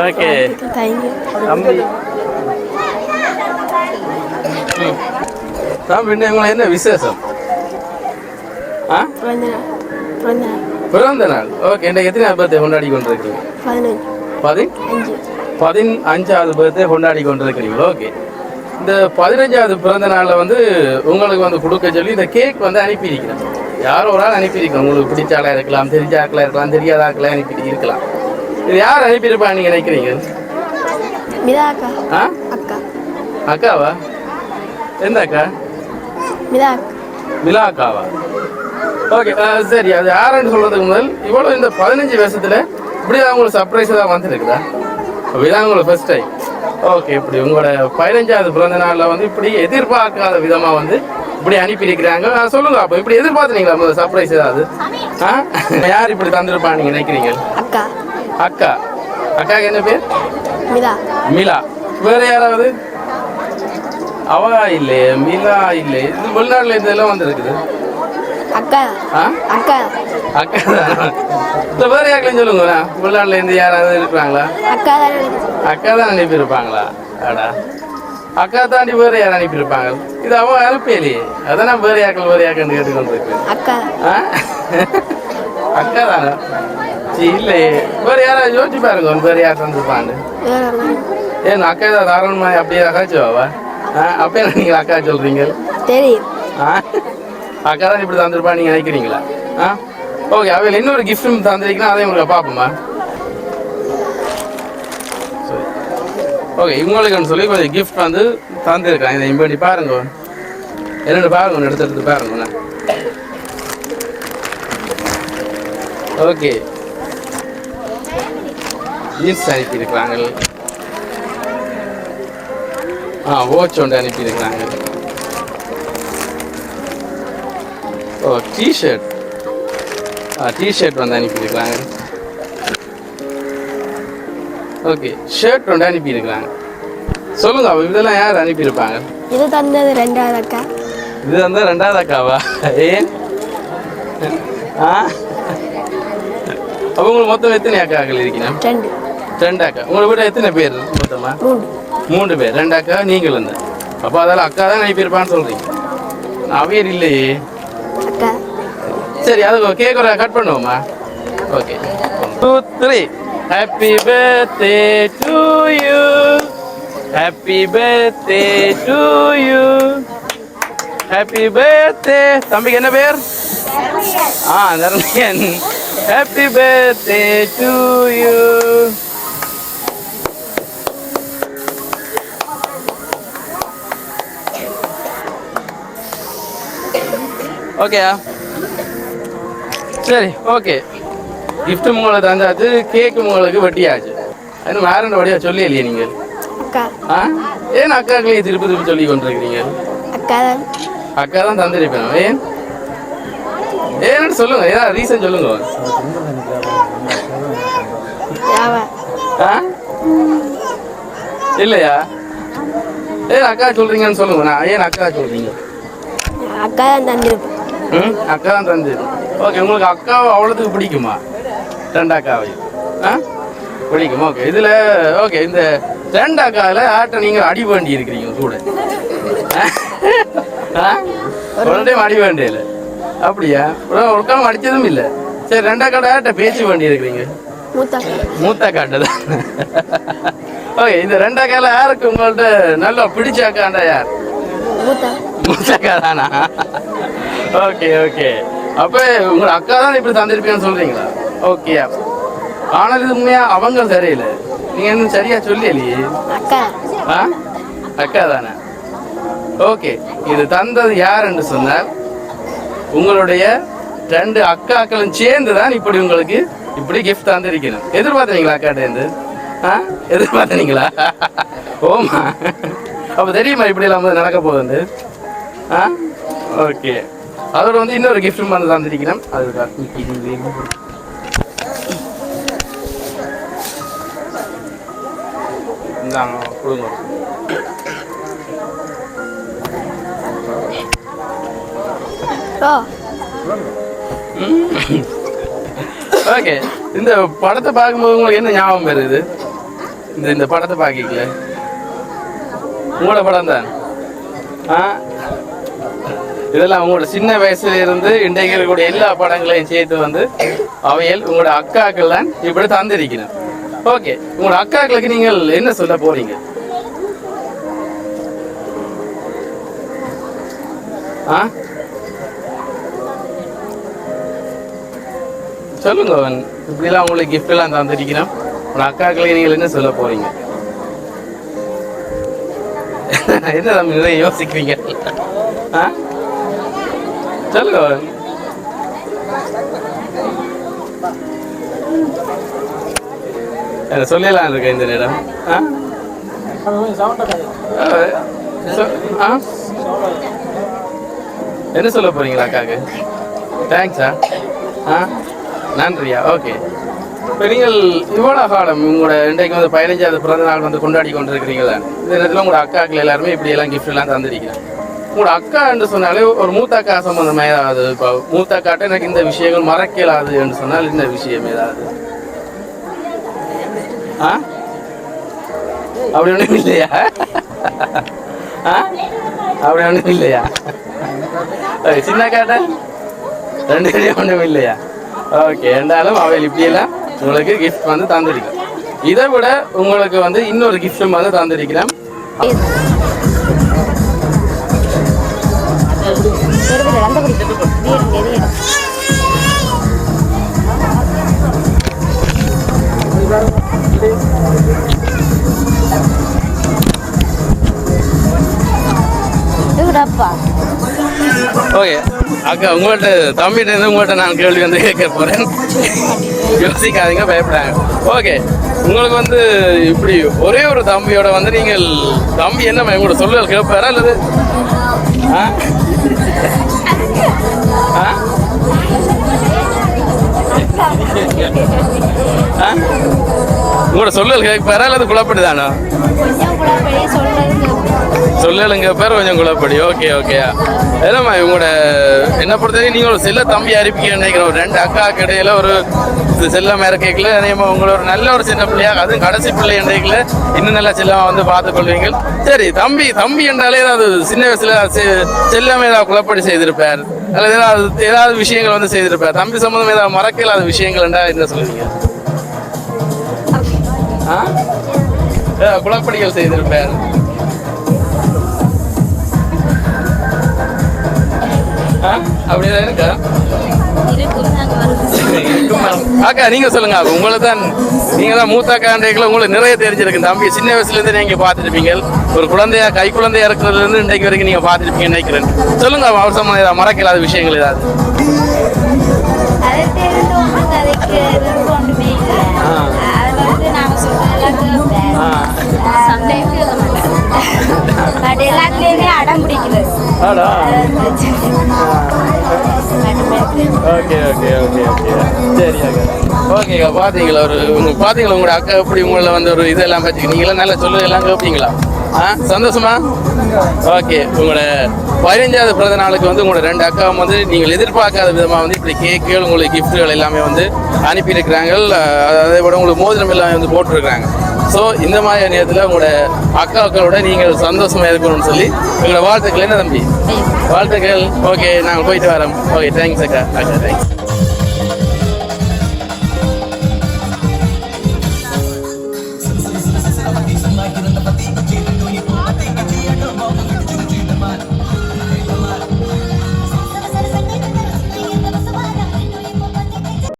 Okay தம்பி. உங்களை என்ன விசேஷம்? ஆ? பிறந்த நாள் ஓகே இன்றைக்கு எத்தனை பர்த்டே கொண்டாடி கொண்டிருக்கீங்க பதினஞ்சு. பதி அஞ்சு. பதின் அஞ்சாவது பர்த்டே கொண்டாடி கொண்டிருக்கிறீங்க ஓகே இந்த பதினஞ்சாவது பிறந்த நாளில் வந்து உங்களுக்கு வந்து கொடுக்க சொல்லி இந்த கேக் வந்து அனுப்பியிருக்கிறேன். யாரோ ஒரு ஆள் அனுப்பியிருக்கோம் உங்களுக்கு பிடிச்ச ஆளாக இருக்கலாம் தெரிஞ்ச ஆக்களாக இருக்கலாம் தெரியாத ஆக்களாக அனுப்பி இருக்கலாம். இது யார் அனுப்பியிருப்பா நீங்கள் நினைக்கிறீங்க? ஆ? அக்கா. அக்காவா? எந்த அக்கா? மிலா அக்காவா? ஓகே சரி அது யாருன்னு சொல்றதுக்கு முதல் இவ்வளோ இந்த பதினஞ்சு வருஷத்துல இப்படி தான் உங்களுக்கு சர்ப்ரைஸ் தான் வந்துருக்குதா? அப்படிதான் உங்களுக்கு ஃபர்ஸ்ட் டைம் ஓகே இப்படி உங்களோட பதினஞ்சாவது பிறந்த நாளில் வந்து இப்படி எதிர்பார்க்காத விதமாக வந்து இப்படி அனுப்பியிருக்கிறாங்க. சொல்லுங்க அப்போ இப்படி எதிர்பார்த்தீங்களா முதல் சர்ப்ரைஸ் ஏதாவது? ஆ? யார் இப்படி தந்திருப்பா நீங்க நினைக்கிறீங்க? அக்கா. அக்கா. அக்காவுக்கு என்ன பேர்? மிதா மிலா. வேற யாராவது? அவ இல்லையே மிலா இல்லை இது வெளிநாட்டுல இருந்து எல்லாம் வந்திருக்குது. அக்கா. அக்கா. இந்த வேற யாருக்களையும் சொல்லுங்க வெளிநாட்டுல இருந்து யாராவது இருக்கிறாங்களா அக்கா தானே அக்கா தான் அனுப்பியிருப்பாங்களா? அடா அக்கா தாண்டி வேற யாரும் அனுப்பியிருப்பாங்க? இது அவன் அனுப்பலையே. அதான் நான் வேற யாக்கள் வேற யாக்கன்னு கேட்டுக்கொண்டிருக்கேன் அக்கா? அக்கா தானே? சரி இல்லையே. வேற யாராவது யோசிச்சு பாருங்க வேற யார் தந்துருப்பான்னு. ஏன் அக்கா தாராளமா அப்படியே அக்காச்சுவாவா அப்ப என்ன நீங்க அக்கா சொல்றீங்க? தெரியும். ஆ? அக்கா தான் இப்படி தந்திருப்பா நீங்க நினைக்கிறீங்களா? ஆ? ஓகே அவையில் இன்னொரு கிஃப்ட் தந்திருக்கீங்கன்னா அதையும் உங்களுக்கு பார்ப்போமா? சரி ஓகே இவங்களுக்குன்னு சொல்லி கொஞ்சம் கிஃப்ட் வந்து தந்திருக்கேன் இதை இம்படி பாருங்க. என்னென்னு பாருங்க ஒன்று எடுத்து எடுத்து பாருங்க ஓகே ஜீன்ஸ் அனுப்பியிருக்கிறாங்க. ஆ வாட்ச் ஒன்று அனுப்பியிருக்கிறாங்க. ஓ டிஷர்ட் ஆ டிஷர்ட் வந்து அனுப்பியிருக்கிறாங்க. ஓகே ஷர்ட் ஒன்று அனுப்பியிருக்கிறாங்க. சொல்லுங்க அப்போ இதெல்லாம் யார் அனுப்பியிருப்பாங்க? இது தந்தது ரெண்டாவது அக்கா. இது வந்து ரெண்டாவது அக்காவா? ஏன்? ஆ? அப்போ உங்களுக்கு மொத்தம் எத்தனை அக்காக்கள் இருக்கீங்க? ரெண்டு. ரெண்டு அக்கா. உங்களை விட எத்தனை பேர் மொத்தமா? மூன்று. பேர். ரெண்டு அக்கா நீங்கள் இருந்த அப்போ அதெல்லாம் அக்கா தான் அனுப்பியிருப்பான்னு சொல்றீங்க. அவியர் இல்லையே. சரி அது கேக் ஒரு கட் பண்ணுவோமா okay two three happy birthday to you happy birthday to you happy birthday தம்பிக்கு என்ன பேர் ஆ நரணியன் ஹாப்பி பர்த்டே டு யூ ஓகேயா சரி ஓகே கிஃப்ட் உங்களுக்கு தந்தாச்சு கேக்கு உங்களுக்கு வெட்டியாச்சு. அது வேற ரெண்டு வழியா சொல்லி இல்லையே அக்கா. ஆ? ஏன் அக்காக்களையே திருப்பி திருப்பி சொல்லி கொண்டிருக்கிறீங்க? அக்கா தான் அக்கா தான் தந்திருப்பேன். ஏன்? ஏன்னு சொல்லுங்க ஏதாவது ரீசன் சொல்லுங்க. இல்லையா? ஏன் அக்கா சொல்றீங்கன்னு சொல்லுங்க நான் ஏன் அக்கா சொல்றீங்க? அக்கா தான் தந்திருப்பேன். அக்கா தான் தந்து ஓகே உங்களுக்கு அக்காவை அவ்வளோத்துக்கு பிடிக்குமா? ரெண்டு அக்காவை ஆ? பிடிக்கும். ஓகே இதில் ஓகே இந்த ரெண்டு அக்காவில் ஆட்டை நீங்கள் அடி வேண்டி இருக்கிறீங்க கூட ஒரு டைம் அடி வேண்டியல அப்படியா? ஒரு காலம் அடிச்சதும் இல்லை. சரி ரெண்டு அக்காட ஆட்டை பேச்சு வேண்டி இருக்கிறீங்க. மூத்த காட்டு தான். ஓகே இந்த ரெண்டு அக்கால யாருக்கு உங்கள்ட்ட நல்லா பிடிச்ச அக்காண்டா யார்? மூத்த. தானா? ஓகே ஓகே அப்ப உங்க அக்கா தான் இப்படி தந்திருப்பேன்னு சொல்றீங்களா? ஓகே ஆனால் இது உண்மையா? அவங்க சரியில்லை. நீங்க இன்னும் சரியா சொல்லலையே அக்கா. ஆ? அக்கா தானே? ஓகே இது தந்தது யாருன்னு சொன்னால் உங்களுடைய ரெண்டு அக்காக்களும் சேர்ந்து தான் இப்படி உங்களுக்கு இப்படி கிஃப்ட் தந்திருக்கணும். எதிர்பார்த்தீங்களா அக்காட்ட இருந்து? ஆ? எதிர்பார்த்தீங்களா? ஓமா அப்போ தெரியுமா இப்படி எல்லாம் நடக்க போகுது? ஆ? ஓகே அதோட வந்து இன்னொரு கிஃப்ட்டும் வந்து தந்திருக்கிறேன். அது இந்தாங்க கொடுங்க. ஓகே. இந்த படத்தை பார்க்கும்போது உங்களுக்கு என்ன ஞாபகம் வருது? இந்த இந்த படத்தை பார்க்கல உங்களோட படம் தான். ஆ? இதெல்லாம் உங்களோட சின்ன வயசுல இருந்து இன்றைக்கு இருக்கக்கூடிய எல்லா படங்களையும் சேர்த்து வந்து அவையல் உங்களோட அக்காக்கள் தான் இப்படி தந்திருக்கணும் ஓகே உங்களோட அக்காக்களுக்கு நீங்கள் என்ன சொல்ல போறீங்க? ஆ? சொல்லுங்க அவன். இப்படிலாம் உங்களுக்கு கிஃப்ட் எல்லாம் தந்திருக்கிறோம் உங்க அக்காக்களுக்கு நீங்கள் என்ன சொல்ல போறீங்க? என்ன தம்பி யோசிக்கிறீங்க? ஆ? சொல்லுங்க அவன் என்ன சொல்லலாம் இருக்க இந்த நேரம் ஆ ஆ, ஆ என்ன சொல்ல போறீங்களா அக்காக்கு தேங்க்ஸா ஆ நன்றியா ஓகே இப்போ நீங்கள் இவ்வளோ காலம் உங்களோட இன்றைக்கு வந்து பதினஞ்சாவது பிறந்த நாள் வந்து கொண்டாடி கொண்டிருக்கிறீங்களா இந்த நேரத்தில் உங்களோட அக்காக்கள் எல்லாருமே இப்படி எல்லாம் எல்லாம் தந்திருக்கிறேன் உங்களோட அக்கா என்று சொன்னாலே ஒரு மூத்த அக்கா சம்பந்தமே ஏதாவது? இப்போ மூத்த அக்காட்ட எனக்கு இந்த விஷயங்கள் மறக்கலாது என்று சொன்னால் இந்த விஷயம் ஏதாவது? ஆ? அப்படி ஒன்றும் இல்லையா? ஆ? அப்படி ஒன்றும் இல்லையா? சின்ன அக்காட்ட? ரெண்டு பேரும் ஒன்றும் இல்லையா? ஓகே என்றாலும் அவள் இப்படியெல்லாம் உங்களுக்கு கிஃப்ட் வந்து தந்திருக்கேன் இதை விட உங்களுக்கு வந்து இன்னொரு கிஃப்ட்டும் வந்து தந்திருக்கிறேன். ஓகே. அக்கா உங்கள்கிட்ட தம்பிகிட்ட இருந்து உங்கள்கிட்ட நான் கேள்வி வந்து கேட்க போகிறேன் யோசிக்காதீங்க பயப்படாங்க ஓகே. உங்களுக்கு வந்து இப்படி ஒரே ஒரு தம்பியோட வந்து நீங்கள் தம்பி என்ன உங்களோட சொல்லுதல் கேட்பாரா அல்லது ஆ ஆ? உங்களோட சொல்லல் கேட்பாரா அல்லது பெரிய சொல்றது சொல்லலுங்க பேர் கொஞ்சம் குழப்படி ஓகே ஓகே. என்னம்மா இவங்களோட என்ன பொறுத்தவரைக்கும் நீங்கள் ஒரு செல்ல தம்பி அனுப்பிக்க நினைக்கிறோம் ஒரு ரெண்டு அக்கா இடையில ஒரு இது செல்லம் இறக்கைக்குள்ள நினைமா உங்களை ஒரு நல்ல ஒரு சின்ன பிள்ளையா அதுவும் கடைசி பிள்ளை என்றைக்குல. இன்னும் நல்லா செல்லமா வந்து பார்த்து கொள்வீங்க சரி தம்பி தம்பி என்றாலே ஏதாவது சின்ன வயசுல செல்லம் ஏதாவது குழப்படி செய்திருப்பார். அல்லது ஏதாவது ஏதாவது விஷயங்கள் வந்து செய்திருப்பார். தம்பி சம்பந்தம் ஏதாவது மறக்க இல்லாத விஷயங்கள் என்றால் என்ன சொல்லுவீங்க? குழப்படிகள் செய்திருப்பார்? அப்படிதான் இருக்கா? அக்கா நீங்க சொல்லுங்க. உங்களை தான் நீங்க தான் மூத்த அக்காண்டைக்குள்ள உங்களுக்கு நிறைய தெரிஞ்சிருக்கு தம்பி சின்ன வயசுல இருந்து நீங்க பார்த்துருப்பீங்க. ஒரு குழந்தையா கை குழந்தையா இருக்கிறதுல இருந்து இன்றைக்கு வரைக்கும் நீங்க பார்த்துருப்பீங்க நினைக்கிறேன். சொல்லுங்க அவசரமா ஏதாவது மறக்கலாத விஷயங்கள் ஏதாவது. ஆ. பட் எல்லாத்துலேயுமே அடம் பிடிக்கிறது. Okay okay okay okay. சரி ஓகேக்கா பார்த்தீங்களா ஒரு உங்க பார்த்தீங்களா உங்களோட அக்கா எப்படி உங்களை வந்து ஒரு இதெல்லாம் பற்றி நீங்களாம் நல்லா சொல்லு எல்லாம் கேட்பீங்களா ஆ? சந்தோஷமா? ஓகே உங்களோட பதினஞ்சாவது பிறந்த நாளுக்கு வந்து உங்களோட ரெண்டு அக்காவும் வந்து நீங்கள் எதிர்பார்க்காத விதமாக வந்து இப்படி கேக்குகள் உங்களுக்கு கிஃப்ட்டுகள் எல்லாமே வந்து அனுப்பியிருக்கிறாங்க. அதே விட உங்களுக்கு மோதிரம் எல்லாமே வந்து போட்டிருக்கிறாங்க. ஸோ இந்த மாதிரி நேரத்தில் உங்களோட அக்காக்களோட நீங்கள் சந்தோஷமா இருக்கணும்னு சொல்லி உங்களோட வாழ்த்துக்கள். என்ன தம்பி? வாழ்த்துக்கள். ஓகே நாங்கள் போயிட்டு வரோம். ஓகே தேங்க்ஸ் அக்கா. அக்கா தேங்க்ஸ்